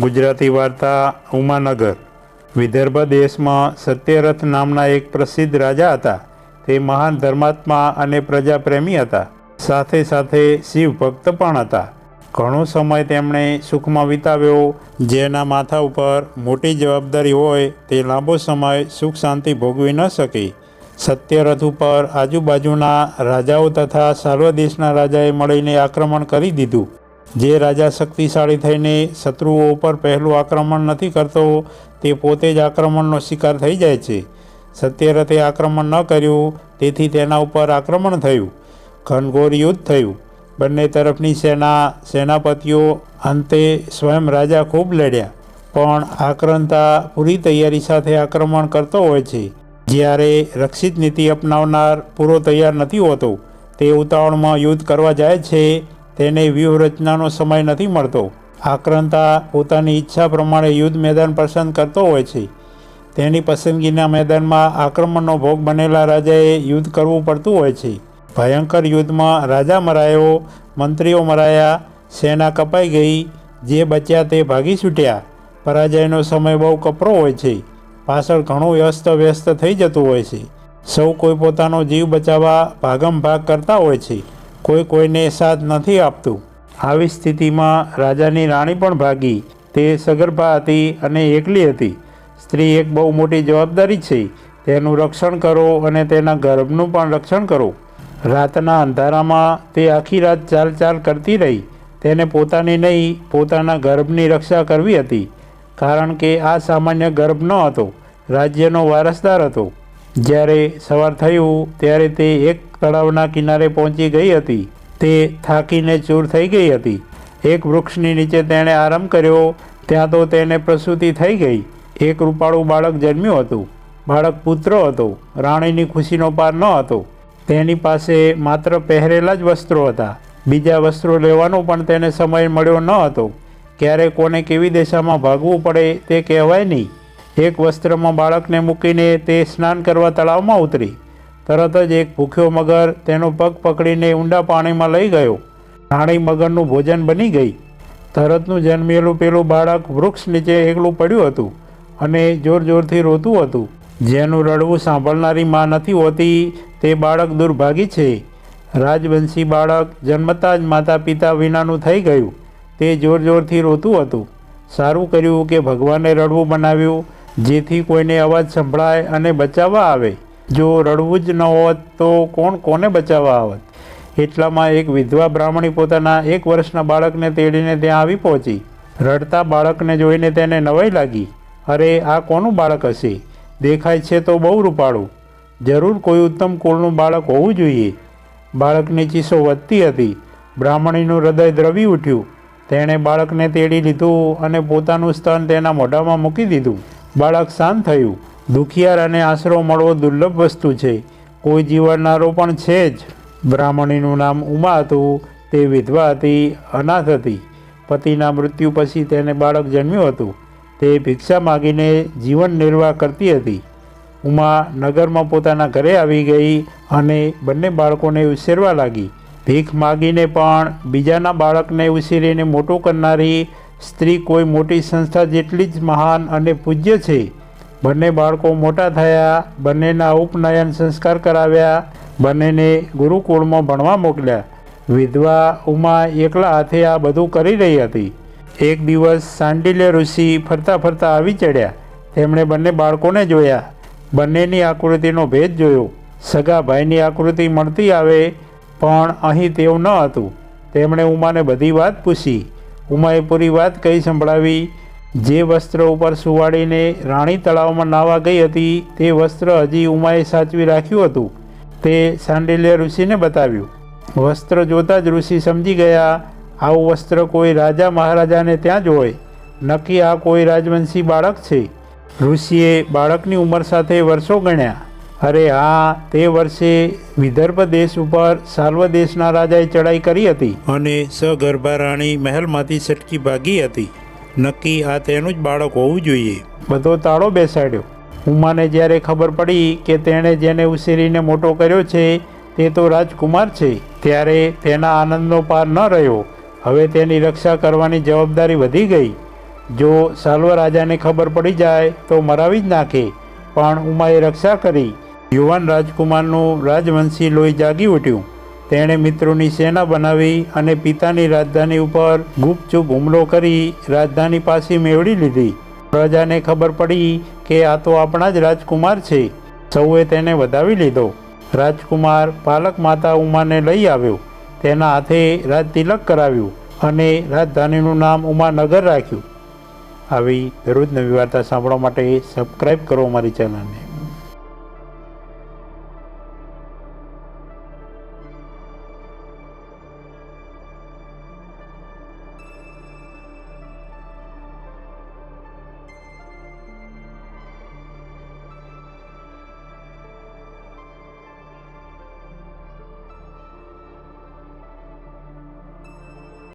ગુજરાતી વાર્તા ઉમાનગર. વિદર્ભ દેશમાં સત્યરથ નામના એક પ્રસિદ્ધ રાજા હતા. તે મહાન ધર્માત્મા અને પ્રજાપ્રેમી હતા. સાથે સાથે શિવ ભક્ત પણ હતા. ઘણો સમય તેમણે સુખમાં વિતાવ્યો. જેના માથા ઉપર મોટી જવાબદારી હોય તે લાંબો સમય સુખ શાંતિ ભોગવી ન શકી. સત્યરથ ઉપર આજુબાજુના રાજાઓ તથા સર્વ દેશના રાજાએ મળીને આક્રમણ કરી દીધું. જે રાજા શક્તિશાળી થઈને શત્રુઓ ઉપર પહેલું આક્રમણ નથી કરતો, તે પોતે જ આક્રમણનો શિકાર થઈ જાય છે. સત્યરથે આક્રમણ ન કર્યું, તેથી તેના ઉપર આક્રમણ થયું. ઘનઘોર યુદ્ધ થયું. બંને તરફની સેના, સેનાપતિઓ અંતે સ્વયં રાજા ખૂબ લડ્યા, પણ આક્રંતા પૂરી તૈયારી સાથે આક્રમણ કરતો હોય છે. જ્યારે રક્ષિત નીતિ અપનાવનાર પૂરો તૈયાર નથી હોતો, તે ઉતાવળમાં યુદ્ધ કરવા જાય છે તેને વ્યૂહરચનાનો સમય નથી મળતો. આક્રંતા પોતાની ઈચ્છા પ્રમાણે યુદ્ધ મેદાન પસંદ કરતો હોય છે. તેની પસંદગીના મેદાનમાં આક્રમણનો ભોગ બનેલા રાજાએ યુદ્ધ કરવું પડતું હોય છે. ભયંકર યુદ્ધમાં રાજા મરાયો, મંત્રીઓ મરાયા, સેના કપાઈ ગઈ, જે બચ્યા તે ભાગી છૂટ્યા. પરાજયનો સમય બહુ કપરો હોય છે. પાછળ ઘણું વ્યસ્ત વ્યસ્ત થઈ જતું હોય છે. સૌ કોઈ પોતાનો જીવ બચાવવા ભાગમ ભાગ કરતા હોય છે. કોઈ કોઈને સાથ નથી આપતું. આવી સ્થિતિમાં રાજાની રાણી પણ ભાગી. તે સગર્ભા હતી અને એકલી હતી. સ્ત્રી એક બહુ મોટી જવાબદારી છે. તેનું રક્ષણ કરો અને તેના ગર્ભનું પણ રક્ષણ કરો. રાતના અંધારામાં તે આખી રાત ચાલ ચાલ કરતી રહી. તેને પોતાની નહીં, પોતાના ગર્ભની રક્ષા કરવી હતી. કારણ કે આ સામાન્ય ગર્ભ ન હતો. રાજ્યનો વારસદાર હતો. જ્યારે સવાર થયું, ત્યારે તે એક તળાવના કિનારે પહોંચી ગઈ હતી. તે થાકીને ચૂર થઈ ગઈ હતી. એક વૃક્ષની નીચે તેણે આરામ કર્યો. ત્યાં તો તેને પ્રસૂતિ થઈ ગઈ. એક રૂપાળું બાળક જન્મ્યું હતું. બાળક પુત્ર હતો. રાણીની ખુશીનો પાર ન હતો. તેની પાસે માત્ર પહેરેલા જ વસ્ત્રો હતા. બીજા વસ્ત્રો લેવાનો પણ તેને સમય મળ્યો ન હતો. ક્યારે કોને કેવી દિશામાં ભાગવું પડે તે કહેવાય નહીં. એક વસ્ત્રમાં બાળકને મૂકીને તે સ્નાન કરવા તળાવમાં ઉતરી. તરત જ એક ભૂખ્યો મગર તેનો પગ પકડીને ઊંડા પાણીમાં લઈ ગયો. રાણી મગરનું ભોજન બની ગઈ. તરતનું જન્મેલું પેલું બાળક વૃક્ષ નીચે એકલું પડ્યું હતું અને જોર જોરથી રોતું હતું. જેનું રડવું સાંભળનારી માં નથી હોતી, તે બાળક દુર્ભાગી છે. રાજવંશી બાળક જન્મતા જ માતા પિતા વિનાનું થઈ ગયું. તે જોર જોરથી રોતું હતું. સારું કર્યું કે ભગવાને રડવું બનાવ્યું જેથી કોઈને અવાજ સંભળાય અને બચાવવા આવે. જો રડવું જ ન હોત તો કોણ કોને બચાવવા આવત? એટલામાં એક વિધવા બ્રાહ્મણી પોતાના એક વર્ષના બાળકને તેડીને ત્યાં આવી પહોંચી. રડતા બાળકને જોઈને તેને નવાઈ લાગી. અરે, આ કોનું બાળક હશે? દેખાય છે તો બહુ રૂપાળું. જરૂર કોઈ ઉત્તમ કુળનું બાળક હોવું જોઈએ. બાળકની ચીસો વધતી હતી. બ્રાહ્મણીનું હૃદય દ્રવી ઉઠ્યું. તેણે બાળકને તેડી લીધું અને પોતાનું સ્તન તેના મોઢામાં મૂકી દીધું. બાળક શાંત થયું. દુખિયારાને આશરો મળવો દુર્લભ વસ્તુ છે. કોઈ જીવનારો પણ છે જ. બ્રાહ્મણીનું નામ ઉમા હતું, તે વિધવા હતી, અનાથ હતી. પતિના મૃત્યુ પછી તેને બાળક જન્મ્યું હતું. તે ભિક્ષા માગીને જીવન નિર્વાહ કરતી હતી. ઉમા નગરમાં પોતાના ઘરે આવી ગઈ અને બંને બાળકોને ઉછેરવા લાગી. ભીખ માગીને પણ બીજાના બાળકને ઉછેરીને મોટું કરનારી સ્ત્રી કોઈ મોટી સંસ્થા જેટલી જ મહાન અને પૂજ્ય છે. બંને બાળકો મોટા થયા, બંનેના ઉપનયન સંસ્કાર કરાવ્યા, બંનેને ગુરુકુળમાં ભણવા મોકલ્યા. વિધવા ઉમા એકલા હાથે આ બધું કરી રહી હતી. એક દિવસ સાંડિલ્ય ઋષિ ફરતા ફરતા આવી ચડ્યા. તેમણે બંને બાળકોને જોયા. બંનેની આકૃતિનો ભેદ જોયો. સગા ભાઈની આકૃતિ મળતી આવે, પણ અહીં તેવું ન હતું. તેમણે ઉમાને બધી વાત પૂછી. ઉમાએ પૂરી વાત કહી સંભળાવી જે વસ્ત્ર ઉપર સુવાડીને રાણી તળાવમાં નાવા ગઈ હતી, તે વસ્ત્ર હજી ઉમાએ સાચવી રાખ્યું હતું. તે સાંડિલ્ય ઋષિને બતાવ્યું. વસ્ત્ર જોતાં જ ઋષિ સમજી ગયા, આવું વસ્ત્ર કોઈ રાજા મહારાજાને ત્યાં જ હોય. નક્કી આ કોઈ રાજવંશી બાળક છે? ઋષિએ બાળકની ઉંમર સાથે વર્ષો ગણ્યા. અરે હા, તે વર્ષે વિદર્ભ દેશ ઉપર સાર્વ દેશના રાજાએ ચડાઈ કરી હતી અને સગર્ભા રાણી મહેલમાંથી સટકી ભાગી હતી. નક્કી આ તેનું જ બાળક હોવું જોઈએ. બધો તાળો બેસાડ્યો. ઉમાને જ્યારે ખબર પડી કે તેણે જેને ઉછેરીને મોટો કર્યો છે, તે તો રાજકુમાર છે, ત્યારે તેના આનંદનો પાર ન રહ્યો. હવે તેની રક્ષા કરવાની જવાબદારી વધી ગઈ. જો સાલ્વ રાજાને ખબર પડી જાય, તો મરાવી જ નાખે. પણ ઉમાએ રક્ષા કરી. યુવાન રાજકુમારનું રાજવંશી લોહી જાગી ઉઠ્યું. તેણે મિત્રોની સેના બનાવી અને પિતાની રાજધાની ઉપર ગુપચુપ હુમલો કરી રાજધાની પાછી મેળવી લીધી. પ્રજાને ખબર પડી કે આ તો આપણા જ રાજકુમાર છે. સૌએ તેને વધાવી લીધો. રાજકુમાર પાલક માતા ઉમાને લઈ આવ્યો. તેના હાથે રાજ તિલક કરાવ્યું અને રાજધાનીનું નામ ઉમાનગર રાખ્યું. આવી રોજ નવી વાર્તા સાંભળવા માટે સબસ્ક્રાઈબ કરો અમારી ચેનલને